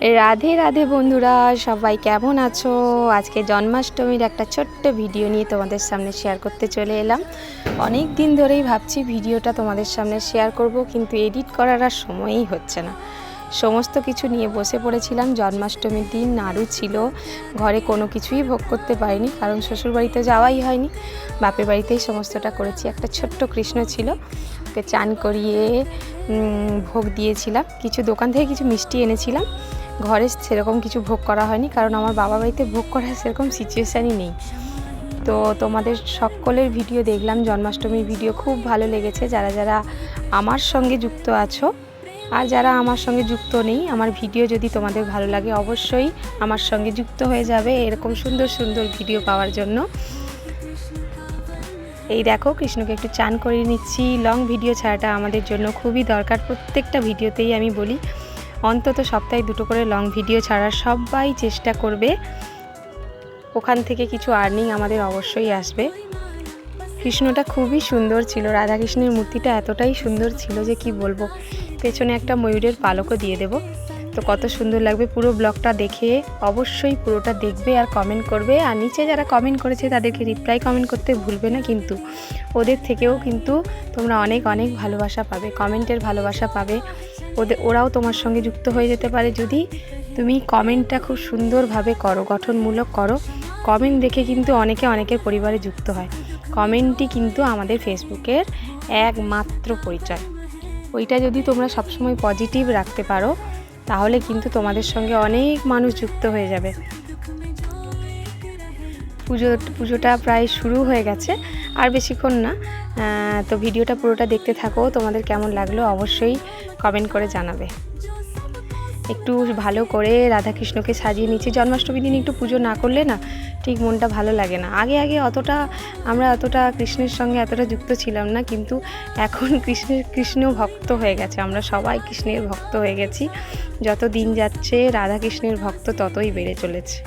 রাধে রাধে বন্ধুরা, সবাই কেমন আছো? আজকে জন্মাষ্টমীর একটা ছোট্ট ভিডিও নিয়ে তোমাদের সামনে শেয়ার করতে চলে এলাম। অনেক দিন ধরেই ভাবছি ভিডিওটা তোমাদের সামনে শেয়ার করব, কিন্তু এডিট করার আর সময়ই হচ্ছে না। সমস্ত কিছু নিয়ে বসে পড়েছিলাম, জন্মাষ্টমীর দিন নাড়ু ছিল। ঘরে কোনো কিছুই ভোগ করতে পারিনি, কারণ শ্বশুরবাড়িতে যাওয়াই হয়নি। বাপের বাড়িতেই সমস্তটা করেছি, একটা ছোট্ট কৃষ্ণ ছিল। ওকে চান করিয়ে ভোগ দিয়েছিলাম। কিছু দোকান থেকে কিছু মিষ্টি এনেছিলাম। ঘরে সেরকম কিছু ভোগ করা হয়নি, কারণ আমার বাবা বাড়িতে ভোগ করার সেরকম সিচুয়েশানই নেই। তো তোমাদের সকলের ভিডিও দেখলাম, জন্মাষ্টমীর ভিডিও খুব ভালো লেগেছে। যারা যারা আমার সঙ্গে যুক্ত আছো আর যারা আমার সঙ্গে যুক্ত নেই, আমার ভিডিও যদি তোমাদের ভালো লাগে অবশ্যই আমার সঙ্গে যুক্ত হয়ে যাবে এরকম সুন্দর সুন্দর ভিডিও পাওয়ার জন্য। এই দেখো, কৃষ্ণকে একটু চান করিয়ে নিচ্ছি। লং ভিডিও ছাড়াটা আমাদের জন্য খুবই দরকার। প্রত্যেকটা ভিডিওতেই আমি বলি অন্তত সপ্তাহে দুটো করে লং ভিডিও ছাড়ার সবাই চেষ্টা করবে। ওখান থেকে কিছু আর্নিং আমাদের অবশ্যই আসবে। কৃষ্ণটা খুবই সুন্দর ছিল, রাধাকৃষ্ণের মূর্তিটা এতটাই সুন্দর ছিল যে কি বলব? পেছনে একটা ময়ূরের পালকও দিয়ে দেব। তো কত সুন্দর লাগবে পুরো ব্লগটা দেখে অবশ্যই পুরোটা দেখবে আর কমেন্ট করবে। আর নিচে যারা কমেন্ট করেছে তাদেরকে রিপ্লাই কমেন্ট করতে ভুলবে না কিন্তু ওদের থেকেও কিন্তু তোমরা অনেক অনেক ভালোবাসা পাবে কমেন্টের ভালোবাসা পাবে। ওদের, ওরাও তোমার সঙ্গে যুক্ত হয়ে যেতে পারে। যদি তুমি কমেন্টটা খুব সুন্দরভাবে করো, গঠনমূলক করো কমেন্ট দেখে কিন্তু অনেকে, অনেকের পরিবারে যুক্ত হয়। কমেন্টই কিন্তু আমাদের ফেসবুকের একমাত্র পরিচয়। ওইটা যদি তোমরা সবসময় পজিটিভ রাখতে পারো তাহলে কিন্তু তোমাদের সঙ্গে অনেক মানুষ যুক্ত হয়ে যাবে। পুজো, পুজোটা প্রায় শুরু হয়ে গেছে, আর বেশিক্ষণ না। তো ভিডিওটা পুরোটা দেখতে থাকো, তোমাদের কেমন লাগল অবশ্যই কমেন্ট করে জানাবে। একটু ভালো করে রাধাকৃষ্ণকে সাজিয়ে নিচ্ছি। জন্মাষ্টমী দিন একটু পুজো না করলে না ঠিক মনটা ভালো লাগে না। আগে আগে অতটা আমরা অতটা কৃষ্ণের সঙ্গে এতটা যুক্ত ছিলাম না, কিন্তু এখন কৃষ্ণের কৃষ্ণ ভক্ত হয়ে গেছে। আমরা সবাই কৃষ্ণের ভক্ত হয়ে গেছি। যত দিন যাচ্ছে রাধাকৃষ্ণের ভক্ত ততই বেড়ে চলেছে।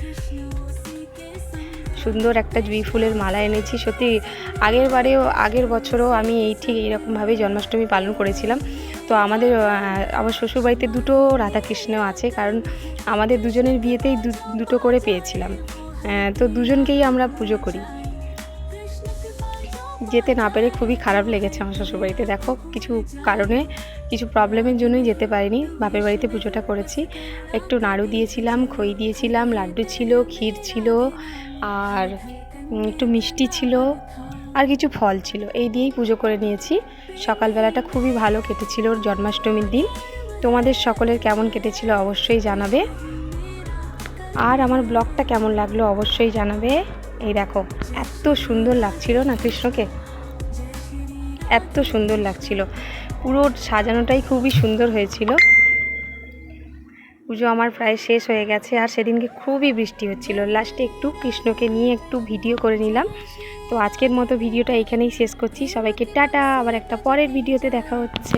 সুন্দর একটা জুঁই ফুলের মালা এনেছি। সত্যি, আগের বারেও, আগের বছরও আমি এই ঠিক এইরকমভাবেই জন্মাষ্টমী পালন করেছিলাম। তো আমাদের আমার শ্বশুরবাড়িতে দুটো রাধাকৃষ্ণ আছে, কারণ আমাদের দুজনের বিয়েতেই দুটো করে পেয়েছিলাম। তো দুজনকেই আমরা পুজো করি। যেতে না পেরে খুবই খারাপ লেগেছে আমার শ্বশুরবাড়িতে। দেখো, কিছু কারণে, কিছু প্রবলেমের জন্যই যেতে পারিনি। বাপের বাড়িতে পুজোটা করেছি। একটু নাড়ু দিয়েছিলাম, খই দিয়েছিলাম, লাড্ডু ছিল, ক্ষীর ছিল, আর একটু মিষ্টি ছিল, আর কিছু ফল ছিল। এই দিয়েই পুজো করে নিয়েছি। সকালবেলাটা খুবই ভালো কেটেছিল ওর জন্মাষ্টমীর দিন। তোমাদের সকলের কেমন কেটেছিল অবশ্যই জানাবে। আর আমার ব্লগটা কেমন লাগল অবশ্যই জানাবে। এই দেখো, এত সুন্দর লাগছিল না কৃষ্ণকে? এত সুন্দর লাগছিল। পুরো সাজানোটাই খুবই সুন্দর হয়েছিল। পুজো আমার প্রায় শেষ হয়ে গেছে আর সেদিনকে খুবই বৃষ্টি হচ্ছিল। লাস্টে একটু কৃষ্ণকে নিয়ে একটু ভিডিও করে নিলাম। তো আজকের মতো ভিডিওটা এখানেই শেষ করছি। সবাইকে টাটা, আবার একটা পরের ভিডিওতে দেখা হচ্ছে।